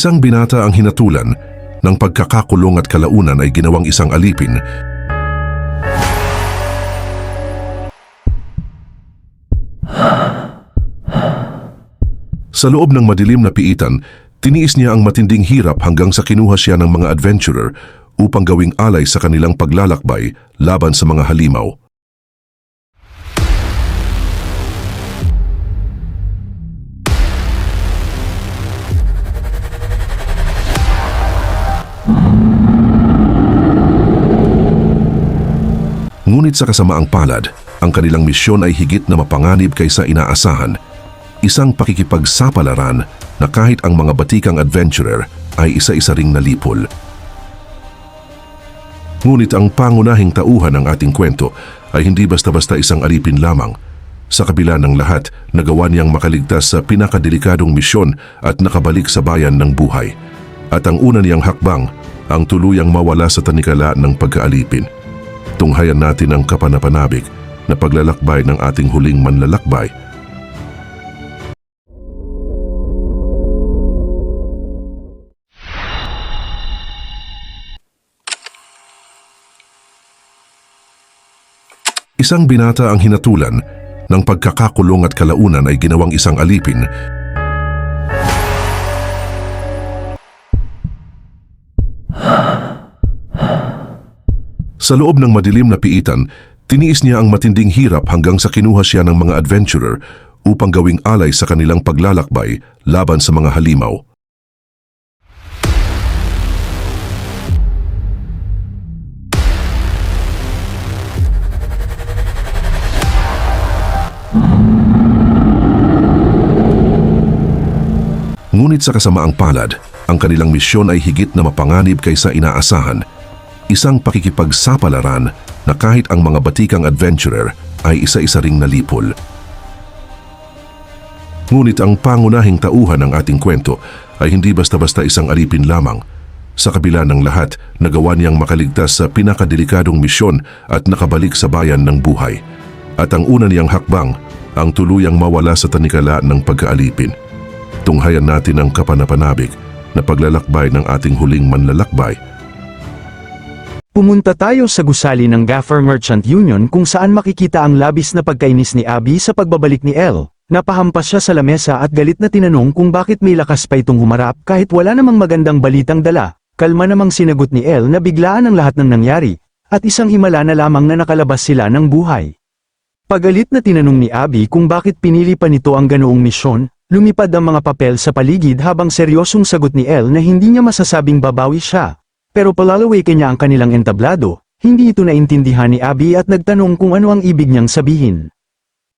Isang binata ang hinatulan ng pagkakakulong at kalaunan ay ginawang isang alipin. Sa loob ng madilim na piitan, tiniis niya ang matinding hirap hanggang sa kinuha siya ng mga adventurer upang gawing alay sa kanilang paglalakbay laban sa mga halimaw. Ngunit sa kasamaang palad, ang kanilang misyon ay higit na mapanganib kaysa inaasahan. Isang pakikipagsapalaran na kahit ang mga batikang adventurer ay isa-isa ring nalipol. Ngunit ang pangunahing tauhan ng ating kwento ay hindi basta-basta isang alipin lamang. Sa kabila ng lahat, nagawa niyang makaligtas sa pinakadelikadong misyon at nakabalik sa bayan ng buhay. At ang una niyang hakbang, ang tuluyang mawala sa tanikala ng pagkaalipin. Tunghayan natin ang kapanapanabik na paglalakbay ng ating huling manlalakbay Isang binata ang hinatulan ng pagkakakulong at kalaunan ay ginawang isang alipin. Sa loob ng madilim na piitan, tiniis niya ang matinding hirap hanggang sa kinuha siya ng mga adventurer upang gawing alay sa kanilang paglalakbay laban sa mga halimaw. Ngunit sa kasamaang palad, ang kanilang misyon ay higit na mapanganib kaysa inaasahan. Isang pakikipagsapalaran na kahit ang mga batikang adventurer ay isa-isa ring nalipol. Ngunit ang pangunahing tauhan ng ating kwento ay hindi basta-basta isang alipin lamang. Sa kabila ng lahat, nagawa niyang makaligtas sa pinakadelikadong misyon at nakabalik sa bayan ng buhay. At ang una niyang hakbang, ang tuluyang mawala sa tanikala ng pagkaalipin tunghayan natin ang kapanapanabik na paglalakbay ng ating huling manlalakbay. Pumunta tayo sa gusali ng Gaffer Merchant Union kung saan makikita ang labis na pagkainis ni Abby sa pagbabalik ni Elle. Napahampas siya sa lamesa at galit na tinanong kung bakit may lakas pa itong humarap kahit wala namang magandang balitang dala. Kalma namang sinagot ni Elle na biglaan ang lahat ng nangyari, at isang himala na lamang na nakalabas sila ng buhay. Pagalit na tinanong ni Abby kung bakit pinili pa nito ang ganoong misyon, lumipad ang mga papel sa paligid habang seryosong sagot ni Elle na hindi niya masasabing babawi siya. Pero palalawakin niya ang kanilang entablado, hindi ito naintindihan ni Abby at nagtanong kung ano ang ibig niyang sabihin.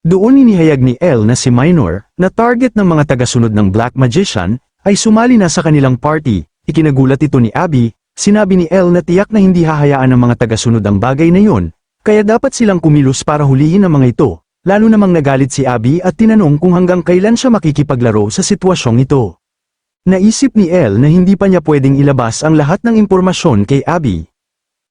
Doon inihayag ni Elle na si Minor, na target ng mga tagasunod ng Black Magician, ay sumali na sa kanilang party. Ikinagulat ito ni Abby, sinabi ni Elle na tiyak na hindi hahayaan ng mga tagasunod ang bagay na yon, kaya dapat silang kumilos para hulihin ang mga ito. Lalo namang nagalit si Abby at tinanong kung hanggang kailan siya makikipaglaro sa sitwasyong ito. Naisip ni Elle na hindi pa niya pwedeng ilabas ang lahat ng impormasyon kay Abby.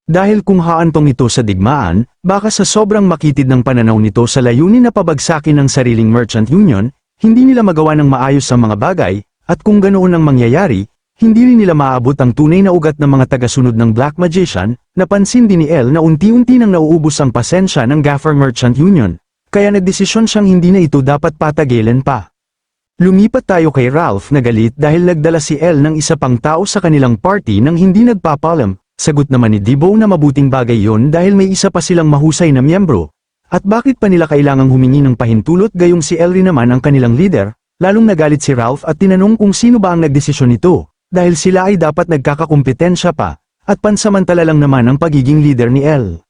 Dahil kung haantong ito sa digmaan, baka sa sobrang makitid ng pananaw nito sa layunin na pabagsakin ng sariling merchant union, hindi nila magawa ng maayos ang mga bagay, at kung ganoon ang mangyayari, hindi rin nila maabot ang tunay na ugat ng mga tagasunod ng Black Magician, napansin din ni Elle na unti-unti nang nauubos ang pasensya ng Gaffer Merchant Union, kaya nagdesisyon siyang hindi na ito dapat patagilan pa. Lumipat tayo kay Ralph na galit dahil nagdala si Elle ng isa pang tao sa kanilang party nang hindi nagpapalam, sagot naman ni Debo na mabuting bagay yon dahil may isa pa silang mahusay na miyembro. At bakit pa nila kailangang humingi ng pahintulot gayong si Elle rin naman ang kanilang leader, lalong nagalit si Ralph at tinanong kung sino ba ang nagdesisyon nito, dahil sila ay dapat nagkakakumpetensya pa, at pansamantala lang naman ang pagiging leader ni Elle.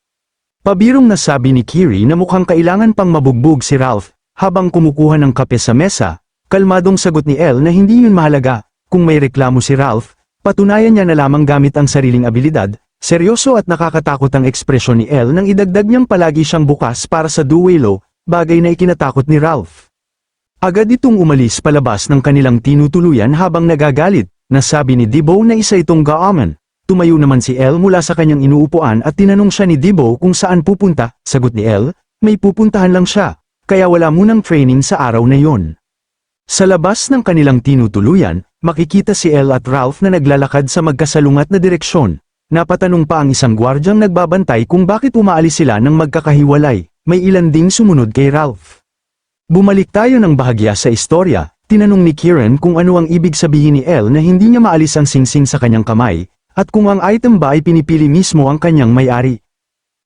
Pabirong nasabi ni Kiri na mukhang kailangan pang mabugbog si Ralph, habang kumukuha ng kape sa mesa, kalmadong sagot ni Elle na hindi yun mahalaga, kung may reklamo si Ralph, patunayan niya na lamang gamit ang sariling abilidad, seryoso at nakakatakot ang ekspresyon ni Elle nang idagdag niyang palagi siyang bukas para sa duelo, bagay na ikinatakot ni Ralph. Agad itong umalis palabas ng kanilang tinutuluyan habang nagagalit, nasabi ni Debo na isa itong gaaman, Tumayo naman si Elle mula sa kanyang inuupuan at tinanong siya ni Debo kung saan pupunta, sagot ni Elle, may pupuntahan lang siya, kaya wala munang training sa araw na yon. Sa labas ng kanilang tinutuluyan, makikita si Elle at Ralph na naglalakad sa magkasalungat na direksyon. Napatanong pa ang isang gwardyang nagbabantay kung bakit umaalis sila ng magkakahiwalay. May ilan ding sumunod kay Ralph. Bumalik tayo ng bahagya sa istorya. Tinanong ni Kieran kung ano ang ibig sabihin ni Elle na hindi niya maalis ang singsing sa kanyang kamay, at kung ang item ba ay pinipili mismo ang kanyang may-ari.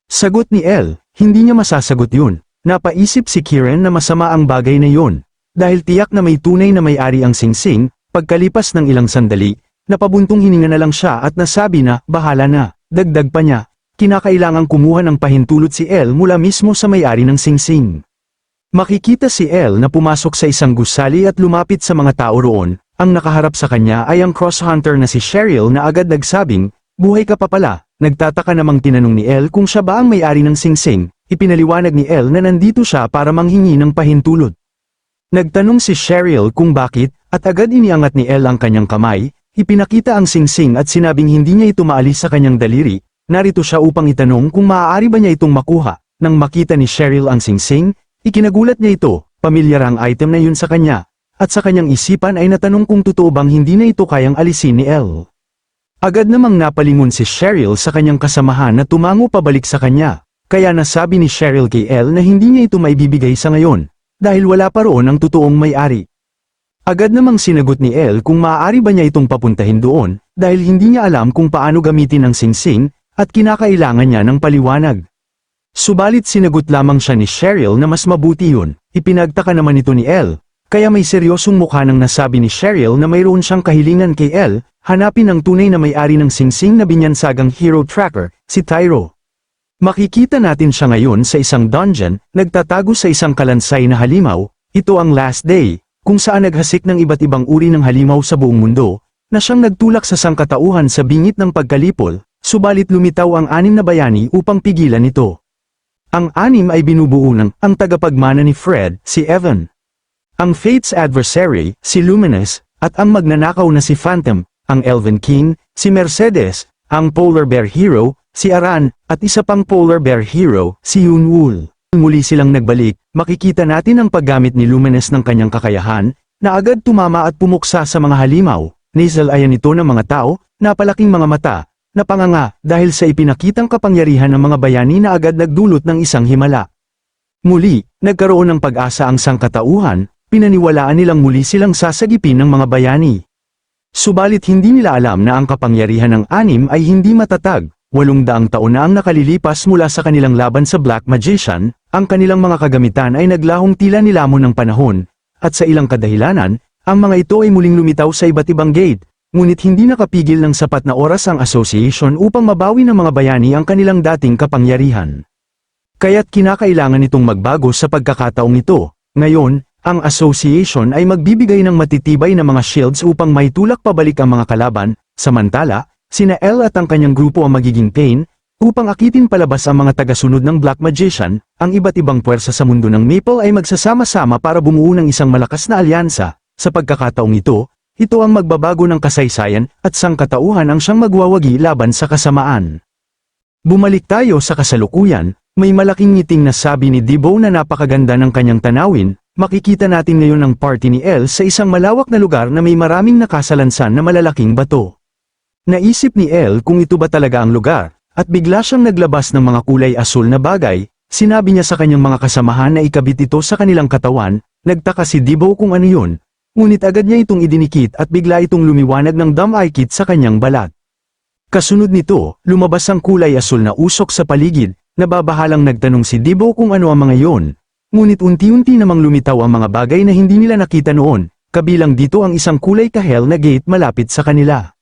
Sagot ni Elle, hindi niya masasagot yun. Napaisip si Kieran na masama ang bagay na yun. Dahil tiyak na may tunay na may-ari ang singsing, pagkalipas ng ilang sandali, napabuntong hininga na lang siya at nasabi na, bahala na. Dagdag pa niya, kinakailangang kumuha ng pahintulot si Elle mula mismo sa may-ari ng singsing. Makikita si Elle na pumasok sa isang gusali at lumapit sa mga tao roon, ang nakaharap sa kanya ay ang cross-hunter na si Cheryl na agad nagsabing, buhay ka pa pala, nagtataka namang tinanong ni Elle kung siya ba ang may-ari ng singsing, ipinaliwanag ni Elle na nandito siya para manghingi ng pahintulot. Nagtanong si Cheryl kung bakit, at agad iniangat ni Elle ang kanyang kamay, ipinakita ang singsing at sinabing hindi niya ito maalis sa kanyang daliri, narito siya upang itanong kung maaari ba niya itong makuha. Nang makita ni Cheryl ang singsing, ikinagulat niya ito, pamilyar ang item na yun sa kanya, at sa kanyang isipan ay natanong kung totoo bang hindi na ito kayang alisin ni Elle. Agad namang napalingon si Cheryl sa kanyang kasamahan na tumango pabalik sa kanya, kaya nasabi ni Cheryl kay Elle na hindi niya ito maibibigay sa ngayon, dahil wala pa roon ang totoong may-ari. Agad namang sinagot ni Elle kung maaari ba niya itong papuntahin doon, dahil hindi niya alam kung paano gamitin ang singsing, at kinakailangan niya ng paliwanag. Subalit sinagot lamang siya ni Cheryl na mas mabuti yun, ipinagtaka naman ito ni Elle, kaya may seryosong mukha nang nasabi ni Cheryl na mayroon siyang kahilingan kay Elle, hanapin ang tunay na may-ari ng singsing na binyansagang hero tracker, si Tyro. Makikita natin siya ngayon sa isang dungeon, nagtatago sa isang kalansay na halimaw, ito ang last day, kung saan naghasik ng iba't ibang uri ng halimaw sa buong mundo, na siyang nagtulak sa sangkatauhan sa bingit ng pagkalipol, subalit lumitaw ang anim na bayani upang pigilan ito. Ang anim ay binubuo ng ang tagapagmana ni Fred, si Evan. Ang Fate's adversary, si Luminous, at ang magnanakaw na si Phantom, ang Elven King, si Mercedes, ang Polar Bear Hero, si Aran, at isa pang Polar Bear Hero, si Yunwul. Muli silang nagbalik, makikita natin ang paggamit ni Luminous ng kanyang kakayahan, na agad tumama at pumuksa sa mga halimaw, nasal ayan ito ng mga tao, napalaking mga mata, napanganga dahil sa ipinakitang kapangyarihan ng mga bayani na agad nagdulot ng isang himala. Muli, nagkaroon ng pag-asa ang sangkatauhan, pinaniwalaan nilang muli silang sasagipin ng mga bayani. Subalit hindi nila alam na ang kapangyarihan ng anim ay hindi matatag, walong daang taon na ang nakalilipas mula sa kanilang laban sa Black Magician, ang kanilang mga kagamitan ay naglahong tila nilamon ng panahon, at sa ilang kadahilanan, ang mga ito ay muling lumitaw sa iba't ibang gate, ngunit hindi nakapigil ng sapat na oras ang association upang mabawi ng mga bayani ang kanilang dating kapangyarihan. Kaya't kinakailangan itong magbago sa pagkakataong ito. Ngayon, ang association ay magbibigay ng matitibay na mga shields upang maitulak pabalik ang mga kalaban, samantala, sina Elle at ang kanyang grupo ang magiging pain, upang akitin palabas ang mga tagasunod ng Black Magician, ang iba't ibang puwersa sa mundo ng Maple ay magsasama-sama para bumuo ng isang malakas na alyansa. Sa pagkakataong ito, ito ang magbabago ng kasaysayan at sangkatauhan ang siyang magwawagi laban sa kasamaan. Bumalik tayo sa kasalukuyan, may malaking ngiting na sabi ni Debo na napakaganda ng kanyang tanawin, makikita natin ngayon ang party ni Elle sa isang malawak na lugar na may maraming nakasalansan na malalaking bato. Naisip ni Elle kung ito ba talaga ang lugar, at bigla siyang naglabas ng mga kulay asul na bagay, sinabi niya sa kanyang mga kasamahan na ikabit ito sa kanilang katawan, nagtaka si Debo kung ano yun, ngunit agad niya itong idinikit at bigla itong lumiwanag ng dam eye kit sa kanyang balat. Kasunod nito, lumabas ang kulay asul na usok sa paligid, nababahalang nagtanong si Debo kung ano ang mga yon. Ngunit unti-unti namang lumitaw ang mga bagay na hindi nila nakita noon, kabilang dito ang isang kulay kahel na gate malapit sa kanila.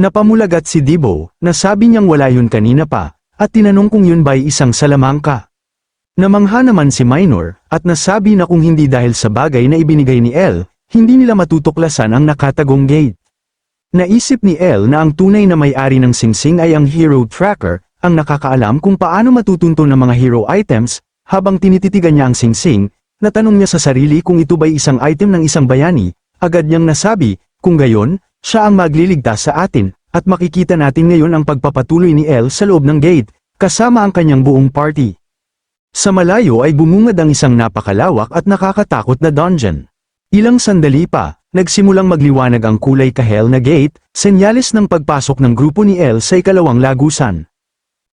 Napamulagat si Debo, na sabi niyang wala yun kanina pa, at tinanong kung yun ba'y isang salamangka. Namangha naman si Minor, at nasabi na kung hindi dahil sa bagay na ibinigay ni El, hindi nila matutuklasan ang nakatagong gate. Naisip ni El na ang tunay na may-ari ng singsing ay ang hero tracker, ang nakakaalam kung paano matutunto ng mga hero items, habang tinititigan niya ang singsing, natanong niya sa sarili kung ito ba'y isang item ng isang bayani, agad niyang nasabi, kung gayon, siya ang magliligtas sa atin, at makikita natin ngayon ang pagpapatuloy ni El sa loob ng gate, kasama ang kanyang buong party. Sa malayo ay bumungad ang isang napakalawak at nakakatakot na dungeon. Ilang sandali pa, nagsimulang magliwanag ang kulay kahel na gate, senyales ng pagpasok ng grupo ni El sa ikalawang lagusan.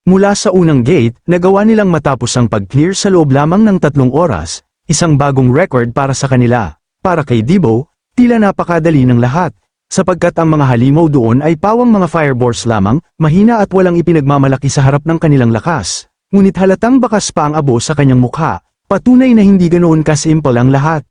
Mula sa unang gate, nagawa nilang matapos ang pag-clear sa loob lamang ng tatlong oras, isang bagong record para sa kanila. Para kay Dibo, tila napakadali ng lahat, sapagkat ang mga halimaw doon ay pawang mga fireballs lamang, mahina at walang ipinagmamalaki sa harap ng kanilang lakas. Ngunit halatang bakas pa ang abo sa kanyang mukha, patunay na hindi ganoon kasimple ang lahat.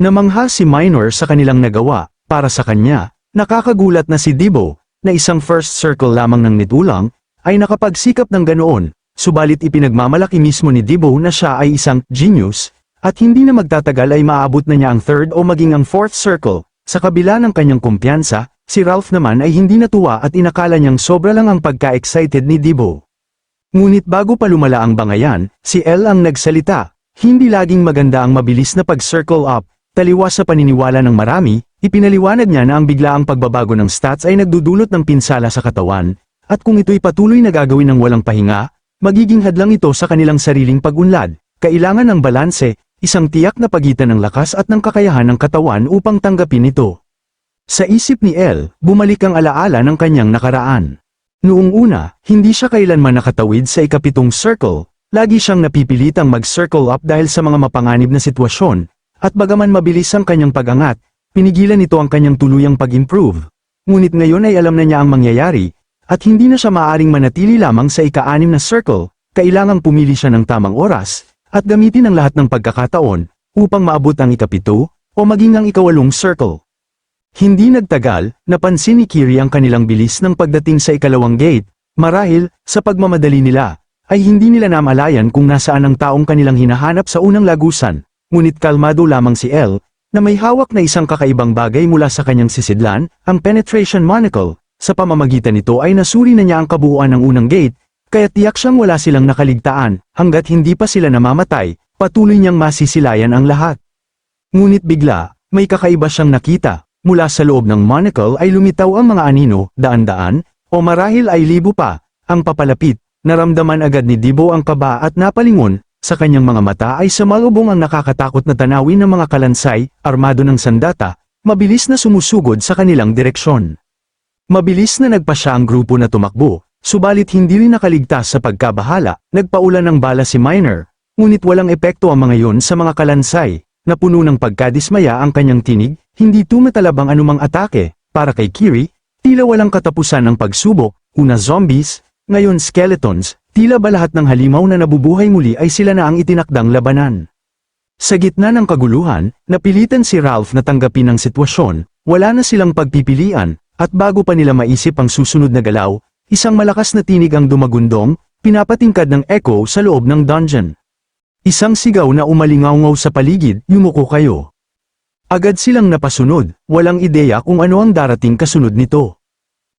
Namangha si Minor sa kanilang nagawa, para sa kanya, nakakagulat na si Dibo, na isang first circle lamang ng nitulang, ay nakapagsikap ng ganoon, subalit ipinagmamalaki mismo ni Dibo na siya ay isang genius, at hindi na magtatagal ay maabot na niya ang third o maging ang fourth circle. Sa kabila ng kanyang kumpiyansa, si Ralph naman ay hindi natuwa at inakala niyang sobra lang ang pagka-excited ni Dibo. Ngunit bago pa lumala ang bangayan, si El ang nagsalita, hindi laging maganda ang mabilis na pag-circle up, taliwas sa paniniwala ng marami, ipinaliwanag niya na ang biglaang pagbabago ng stats ay nagdudulot ng pinsala sa katawan, at kung ito'y patuloy na gagawin ng walang pahinga, magiging hadlang ito sa kanilang sariling pag-unlad, kailangan ng balanse, isang tiyak na pagitan ng lakas at ng kakayahan ng katawan upang tanggapin ito. Sa isip ni El, bumalik ang alaala ng kanyang nakaraan. Noong una, hindi siya kailanman nakatawid sa ikapitong circle, lagi siyang napipilitang mag-circle up dahil sa mga mapanganib na sitwasyon, at bagaman mabilis ang kanyang pag-angat, pinigilan nito ang kanyang tuluyang pag-improve. Ngunit ngayon ay alam na niya ang mangyayari, at hindi na siya maaaring manatili lamang sa ika-anim na circle, kailangang pumili siya ng tamang oras, at gamitin ang lahat ng pagkakataon, upang maabot ang ikapito, o maging ang ikawalong circle. Hindi nagtagal, napansin ni Kiri ang kanilang bilis ng pagdating sa ikalawang gate, marahil, sa pagmamadali nila, ay hindi nila namalayan kung nasaan ang taong kanilang hinahanap sa unang lagusan, ngunit kalmado lamang si El, na may hawak na isang kakaibang bagay mula sa kanyang sisidlan, ang penetration monocle, sa pamamagitan nito ay nasuri na niya ang kabuuan ng unang gate, kaya tiyak siyang wala silang nakaligtaan, hanggat hindi pa sila namamatay, patuloy niyang masisilayan ang lahat. Ngunit bigla, may kakaiba siyang nakita, mula sa loob ng monocle ay lumitaw ang mga anino, daan-daan, o marahil ay libo pa, ang papalapit, naramdaman agad ni Dibo ang kaba at napalingon, sa kanyang mga mata ay samalubong ang nakakatakot na tanawin ng mga kalansay, armado ng sandata, mabilis na sumusugod sa kanilang direksyon. Mabilis na nagpa siya ang grupo na tumakbo, subalit hindi rin nakaligtas sa pagkabahala, nagpaulan ng bala si Minor, ngunit walang epekto ang mga yon sa mga kalansay, na puno ng pagkadismaya ang kanyang tinig, hindi tumatalabang anumang atake, para kay Kiri, tila walang katapusan ng pagsubok, una zombies, ngayon skeletons, tila ba lahat ng halimaw na nabubuhay muli ay sila na ang itinakdang labanan. Sa gitna ng kaguluhan, napilitan si Ralph na tanggapin ang sitwasyon, wala na silang pagpipilian, at bago pa nila maisip ang susunod na galaw, isang malakas na tinig ang dumagundong, pinapatingkad ng echo sa loob ng dungeon. Isang sigaw na umalingaw sa paligid, yumuko kayo. Agad silang napasunod, walang ideya kung ano ang darating kasunod nito.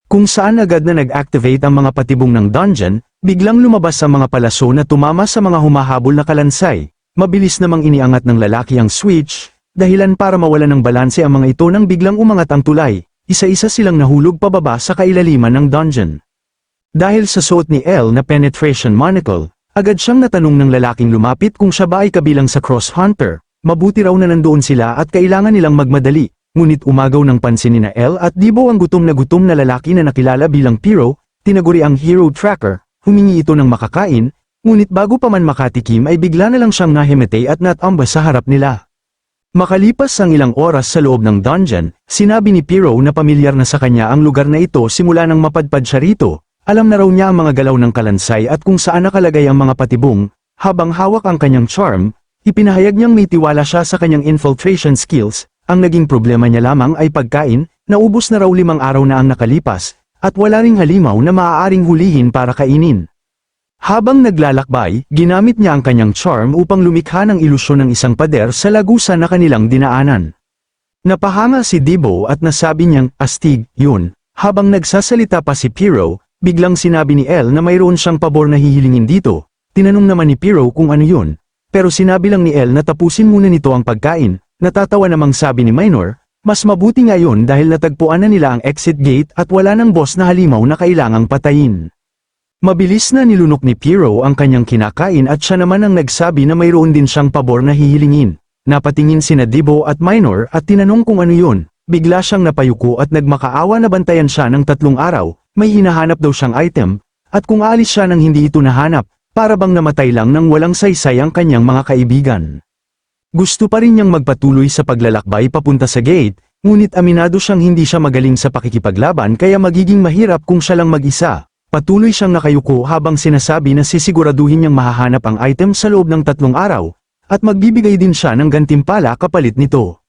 Kung saan agad na nag-activate ang mga patibong ng dungeon, biglang lumabas ang mga palaso na tumama sa mga humahabol na kalansay. Mabilis namang iniangat ng lalaki ang switch, dahilan para mawala ng balanse ang mga ito nang biglang umangat ang tulay. Isa-isa silang nahulog pababa sa kailaliman ng dungeon. Dahil sa suot ni El na penetration monocle, agad siyang natanong ng lalaking lumapit kung siya ba ay kabilang sa cross hunter. Mabuti raw na nandoon sila at kailangan nilang magmadali, ngunit umagaw ng pansin ni na El at Dibo ang gutom na gutom na lalaki na nakilala bilang Piro, tinaguri ang hero tracker, humingi ito ng makakain, ngunit bago pa man makatikim ay bigla na lang siyang nahimete at natambas sa harap nila. Makalipas ang ilang oras sa loob ng dungeon, sinabi ni Piro na pamilyar na sa kanya ang lugar na ito simula nang mapadpad siya rito, alam na raw niya ang mga galaw ng kalansay at kung saan nakalagay ang mga patibong, habang hawak ang kanyang charm, ipinahayag niyang may tiwala siya sa kanyang infiltration skills, ang naging problema niya lamang ay pagkain, naubos na raw limang araw na ang nakalipas, at wala ring halimaw na maaaring hulihin para kainin. Habang naglalakbay, ginamit niya ang kanyang charm upang lumikha ng ilusyon ng isang pader sa lagusan na kanilang dinaanan. Napahanga si Dibo at nasabi niyang, astig, yun. Habang nagsasalita pa si Piro, biglang sinabi ni El na mayroon siyang pabor na hihilingin dito. Tinanong naman ni Piro kung ano yun. Pero sinabi lang ni El na tapusin muna nito ang pagkain. Natatawa namang sabi ni Minor, mas mabuti ngayon dahil natagpuan na nila ang exit gate at wala ng boss na halimaw na kailangang patayin. Mabilis na nilunok ni Piro ang kanyang kinakain at siya naman ang nagsabi na mayroon din siyang pabor na hihilingin. Napatingin sina Dibo at Minor at tinanong kung ano yun. Bigla siyang napayuko at nagmakaawa na bantayan siya ng tatlong araw, may hinahanap daw siyang item, at kung aalis siya nang hindi ito nahanap, para bang namatay lang nang walang saysay ang kanyang mga kaibigan. Gusto pa rin niyang magpatuloy sa paglalakbay papunta sa gate, ngunit aminado siyang hindi siya magaling sa pakikipaglaban kaya magiging mahirap kung siya lang mag-isa. Patuloy siyang nakayuko habang sinasabi na sisiguraduhin niyang mahahanap ang item sa loob ng tatlong araw, at magbibigay din siya ng gantimpala kapalit nito.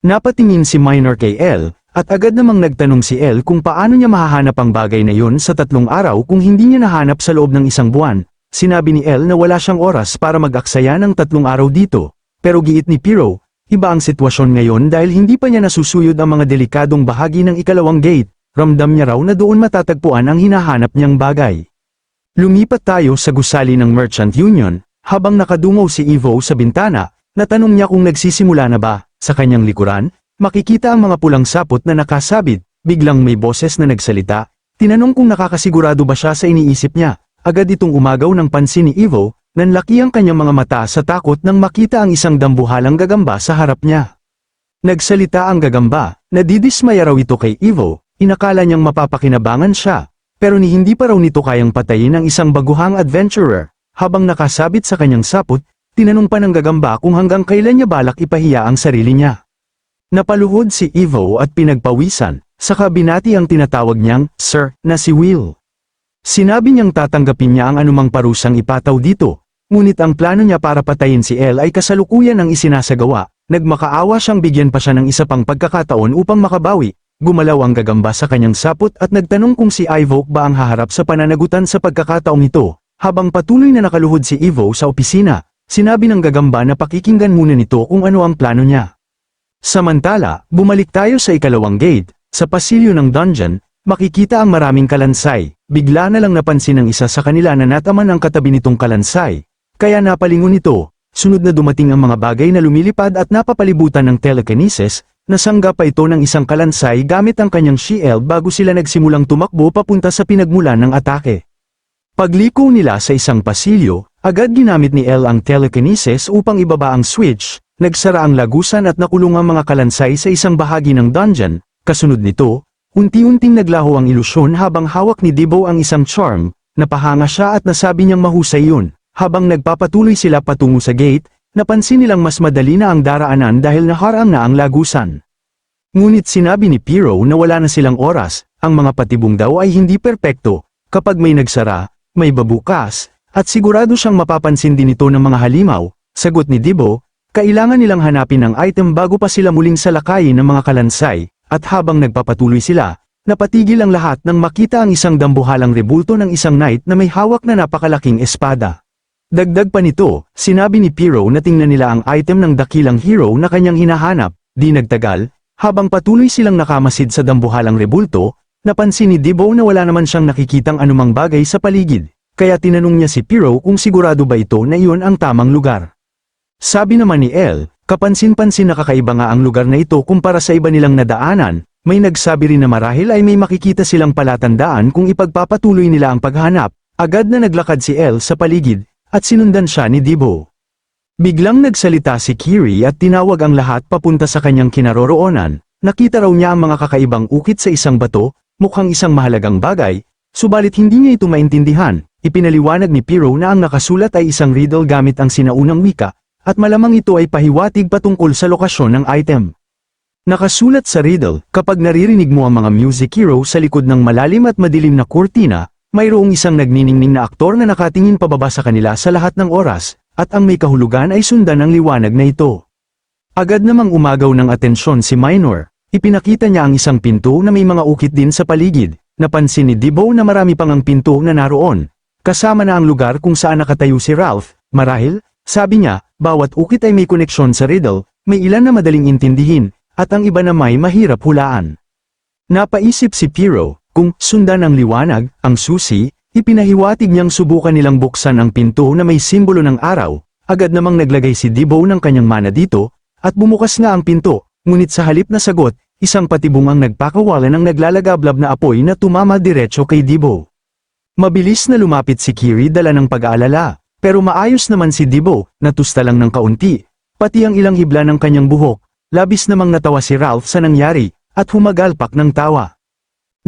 Napatingin si Minor kay L, at agad namang nagtanong si L kung paano niya mahahanap ang bagay na yon sa tatlong araw kung hindi niya nahanap sa loob ng isang buwan. Sinabi ni L na wala siyang oras para mag-aksaya ng tatlong araw dito, pero giit ni Piro, iba ang sitwasyon ngayon dahil hindi pa niya nasusuyod ang mga delikadong bahagi ng ikalawang gate, ramdam niya raw na doon matatagpuan ang hinahanap niyang bagay. Lumipat tayo sa gusali ng Merchant Union, habang nakadungaw si Evo sa bintana, natanong niya kung nagsisimula na ba, sa kanyang likuran, makikita ang mga pulang sapot na nakasabit, biglang may boses na nagsalita, tinanong kung nakakasigurado ba siya sa iniisip niya, agad itong umagaw ng pansin ni Evo, nanlaki ang kanyang mga mata sa takot nang makita ang isang dambuhalang gagamba sa harap niya. Nagsalita ang gagamba, nadidismaya raw ito kay Evo, inakala niyang mapapakinabangan siya, pero ni hindi pa raw nito kayang patayin ang isang baguhang adventurer, habang nakasabit sa kanyang sapot, tinanong pa ng gagamba kung hanggang kailan niya balak ipahiya ang sarili niya. Napaluhod si Evo at pinagpawisan, saka binati ang tinatawag niyang, Sir, na si Will. Sinabi niyang tatanggapin niya ang anumang parusang ipataw dito, ngunit ang plano niya para patayin si El ay kasalukuyan ang isinasagawa, nagmakaawa siyang bigyan pa siya ng isa pang pagkakataon upang makabawi, gumalaw ang gagamba sa kanyang sapot at nagtanong kung si Ivo ba ang haharap sa pananagutan sa pagkakataong ito, habang patuloy na nakaluhod si Evo sa opisina, sinabi ng gagamba na pakikinggan muna nito kung ano ang plano niya. Samantala, bumalik tayo sa ikalawang gate, sa pasilyo ng dungeon, makikita ang maraming kalansay, bigla na lang napansin ng isa sa kanila na nataman ang katabi nitong kalansay, kaya napalingon ito, sunod na dumating ang mga bagay na lumilipad at napapalibutan ng telekinesis, nasangga pa ito ng isang kalansay gamit ang kanyang shield bago sila nagsimulang tumakbo papunta sa pinagmulan ng atake. Pagliko nila sa isang pasilyo, agad ginamit ni El ang telekinesis upang ibaba ang switch, nagsara ang lagusan at nakulong ang mga kalansay sa isang bahagi ng dungeon, kasunod nito, unti-unting naglaho ang ilusyon habang hawak ni Dibo ang isang charm, napahanga siya at nasabi niyang mahusay yun, habang nagpapatuloy sila patungo sa gate, napansin nilang mas madali na ang daraanan dahil naharang na ang lagusan. Ngunit sinabi ni Piro na wala na silang oras, ang mga patibong daw ay hindi perpekto, kapag may nagsara, may babukas, at sigurado siyang mapapansin din ito ng mga halimaw, sagot ni Dibo, kailangan nilang hanapin ang item bago pa sila muling salakayin ng mga kalansay, at habang nagpapatuloy sila, napatigil ang lahat nang makita ang isang dambuhalang rebulto ng isang knight na may hawak na napakalaking espada. Dagdag pa nito, sinabi ni Piro na tingnan nila ang item ng dakilang hero na kanyang hinahanap, di nagtagal, habang patuloy silang nakamasid sa dambuhalang rebulto, napansin ni Dibo na wala naman siyang nakikitang anumang bagay sa paligid, kaya tinanong niya si Piro kung sigurado ba ito na iyon ang tamang lugar. Sabi naman ni El, kapansin-pansin na kakaiba nga ang lugar na ito kumpara sa iba nilang nadaanan, may nagsabi rin na marahil ay may makikita silang palatandaan kung ipagpapatuloy nila ang paghanap, agad na naglakad si El sa paligid, at sinundan siya ni Dibo. Biglang nagsalita si Kiri at tinawag ang lahat papunta sa kanyang kinaroroonan, nakita raw niya ang mga kakaibang ukit sa isang bato, mukhang isang mahalagang bagay, subalit hindi niya ito maintindihan, ipinaliwanag ni Piro na ang nakasulat ay isang riddle gamit ang sinaunang wika, at malamang ito ay pahiwatig patungkol sa lokasyon ng item. Nakasulat sa riddle, kapag naririnig mo ang mga music hero sa likod ng malalim at madilim na kurtina, mayroong isang nagniningning na aktor na nakatingin pababa sa kanila sa lahat ng oras, at ang may kahulugan ay sundan ng liwanag na ito. Agad namang umagaw ng atensyon si Minor, ipinakita niya ang isang pinto na may mga ukit din sa paligid, napansin ni Dibo na marami pang ang pinto na naroon, kasama na ang lugar kung saan nakatayo si Ralph, marahil, sabi niya, bawat ukit ay may koneksyon sa riddle, may ilan na madaling intindihin, at ang iba na may mahirap hulaan. Napaisip si Piro, kung sundan ang liwanag, ang susi, ipinahiwatig niyang subukan nilang buksan ang pinto na may simbolo ng araw, agad namang naglagay si Dibo ng kanyang mana dito, at bumukas nga ang pinto, ngunit sa halip na sagot, isang patibong ang nagpakawala ng naglalagablab na apoy na tumama diretso kay Dibo. Mabilis na lumapit si Kiri dala ng pag-aalala, pero maayos naman si Dibo, natusta lang ng kaunti, pati ang ilang hibla ng kanyang buhok, labis namang natawa si Ralph sa nangyari, at humagalpak ng tawa.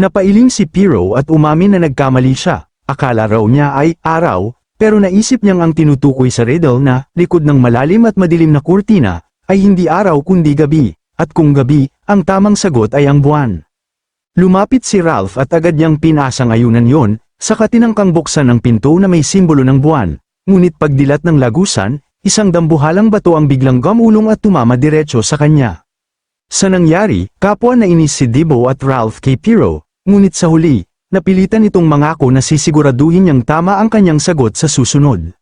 Napailing si Piro at umamin na nagkamali siya, akala raw niya ay araw, pero naisip niyang ang tinutukoy sa riddle na likod ng malalim at madilim na kurtina, ay hindi araw kundi gabi, at kung gabi, ang tamang sagot ay ang buwan. Lumapit si Ralph at agad niyang pinasa ngayunan yon, sa katinangkang buksan ng pinto na may simbolo ng buwan, ngunit pagdilat ng lagusan, isang dambuhalang bato ang biglang gamulong at tumama diretso sa kanya. Sa nangyari, kapwa na inis si Dibo at Ralph kay Piro, ngunit sa huli, napilitan itong mangako na sisiguraduhin niyang tama ang kanyang sagot sa susunod.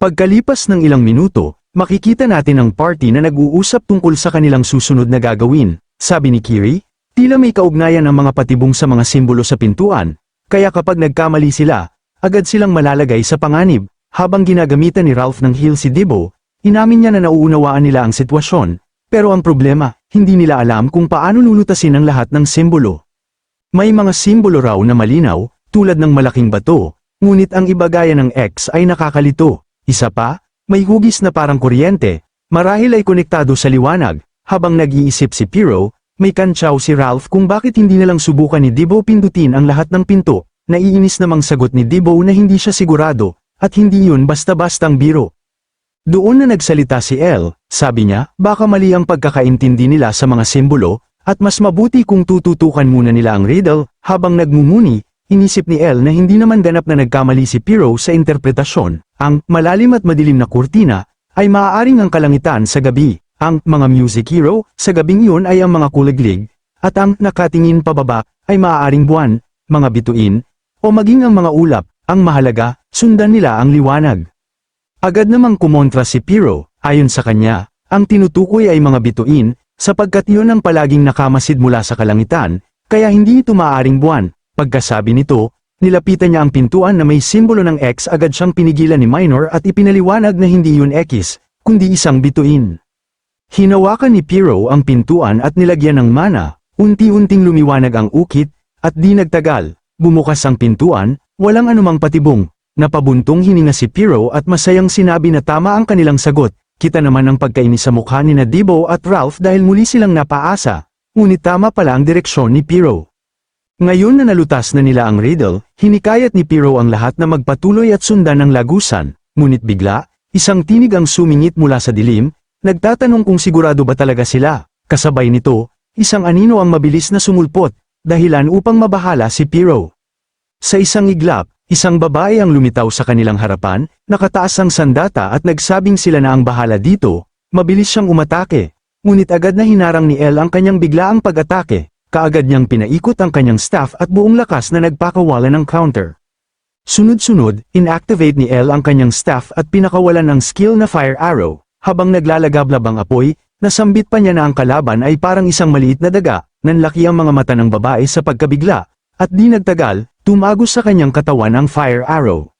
Pagkalipas ng ilang minuto, makikita natin ang party na nag-uusap tungkol sa kanilang susunod na gagawin, sabi ni Kiri, tila may kaugnayan ang mga patibong sa mga simbolo sa pintuan, kaya kapag nagkamali sila, agad silang malalagay sa panganib, habang ginagamitan ni Ralph ng heel si Dibo, inamin niya na nauunawaan nila ang sitwasyon, pero ang problema, hindi nila alam kung paano lulutasin ang lahat ng simbolo. May mga simbolo raw na malinaw, tulad ng malaking bato, ngunit ang iba gaya ng X ay nakakalito. Isa pa, may hugis na parang kuryente, marahil ay konektado sa liwanag, habang nag-iisip si Piro, may kantsaw si Ralph kung bakit hindi nalang subukan ni Dibo pindutin ang lahat ng pinto, naiinis namang sagot ni Dibo na hindi siya sigurado, at hindi yun basta-bastang biro. Doon na nagsalita si El, sabi niya, baka mali ang pagkakaintindi nila sa mga simbolo, at mas mabuti kung tututukan muna nila ang riddle, habang nagmumuni, inisip ni El na hindi naman ganap na nagkamali si Piro sa interpretasyon, ang malalim at madilim na kurtina, ay maaaring ang kalangitan sa gabi, ang mga music hero, sa gabing yun ay ang mga kuliglig, at ang nakatingin pababa, ay maaaring buwan, mga bituin, o maging ang mga ulap, ang mahalaga, sundan nila ang liwanag. Agad namang kumontra si Piro, ayon sa kanya, ang tinutukoy ay mga bituin, sapagkat yun ang palaging nakamasid mula sa kalangitan, kaya hindi ito maaaring buwan. Pagkasabi nito, nilapitan niya ang pintuan na may simbolo ng X agad siyang pinigilan ni Minor at ipinaliwanag na hindi yun X, kundi isang bituin. Hinawakan ni Piro ang pintuan at nilagyan ng mana, unti-unting lumiwanag ang ukit, at di nagtagal, bumukas ang pintuan, walang anumang patibong, Napabuntong hininga si Piro at masayang sinabi na tama ang kanilang sagot, kita naman ang pagkainis sa mukha ni Dibo at Ralph dahil muli silang napaasa, ngunit tama pala ang direksyon ni Piro. Ngayon na nalutas na nila ang riddle, hinikayat ni Piro ang lahat na magpatuloy at sundan ang lagusan, ngunit bigla, isang tinig ang sumingit mula sa dilim, nagtatanong kung sigurado ba talaga sila, kasabay nito, isang anino ang mabilis na sumulpot, dahilan upang mabahala si Piro. Sa isang iglap, Isang babae ang lumitaw sa kanilang harapan, nakataas ang sandata at nagsabing sila na ang bahala dito, mabilis siyang umatake. Ngunit agad na hinarang ni El ang kanyang biglaang pag-atake, kaagad niyang pinaikot ang kanyang staff at buong lakas na nagpakawalan ng counter. Sunod-sunod, inactivate ni El ang kanyang staff at pinakawalan ng skill na fire arrow, habang naglalagablab ang apoy, nasambit pa niya na ang kalaban ay parang isang maliit na daga, nanlaki ang mga mata ng babae sa pagkabigla, at di nagtagal, Tumagos sa kanyang katawan ang fire arrow.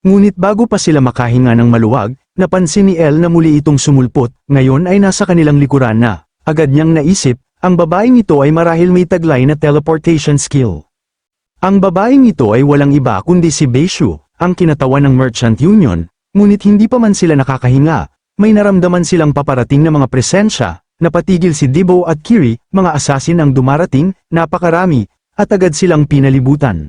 Ngunit bago pa sila makahinga ng maluwag, napansin ni El na muli itong sumulpot, ngayon ay nasa kanilang likuran na. Agad niyang naisip, ang babaeng ito ay marahil may taglay na teleportation skill. Ang babaeng ito ay walang iba kundi si Beishu, ang kinatawan ng Merchant Union, ngunit hindi pa man sila nakakahinga, may naramdaman silang paparating na mga presensya, napatigil si Dibo at Kiri, mga asasin ang dumarating, napakarami, at agad silang pinalibutan.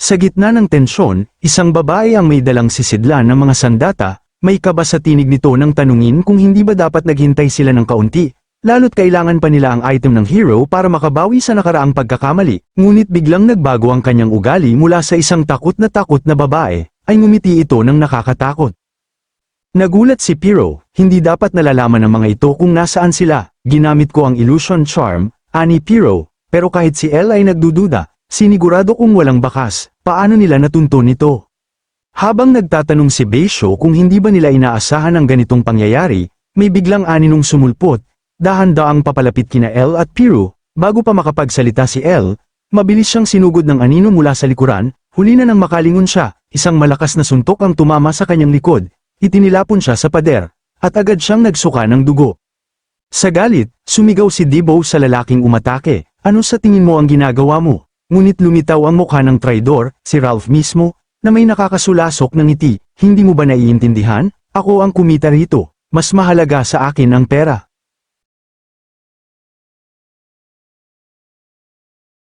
Sa gitna ng tensyon, isang babae ang may dalang sisidlan ng mga sandata, may kaba sa tinig nito nang tanungin kung hindi ba dapat naghintay sila ng kaunti, lalo't kailangan pa nila ang item ng hero para makabawi sa nakaraang pagkakamali, ngunit biglang nagbago ang kanyang ugali mula sa isang takot na takot na babae, ay ngumiti ito ng nakakatakot. Nagulat si Piro, hindi dapat nalalaman ng mga ito kung nasaan sila, ginamit ko ang illusion charm, ani Piro, pero kahit si El ay nagdududa, sinigurado kung walang bakas, paano nila natuntun ito? Habang nagtatanong si Beisho kung hindi ba nila inaasahan ang ganitong pangyayari, may biglang aninong sumulpot, dahan-daang papalapit kina El at Piru, bago pa makapagsalita si El, mabilis siyang sinugod ng anino mula sa likuran, huli na nang makalingon siya, isang malakas na suntok ang tumama sa kanyang likod, itinilapon siya sa pader, at agad siyang nagsuka ng dugo. Sa galit, sumigaw si Dibo sa lalaking umatake, ano sa tingin mo ang ginagawa mo? Ngunit lumitaw ang mukha ng traidor, si Ralph mismo, na may nakakasulasok ng ngiti, hindi mo ba naiintindihan? Ako ang kumita rito. Mas mahalaga sa akin ang pera.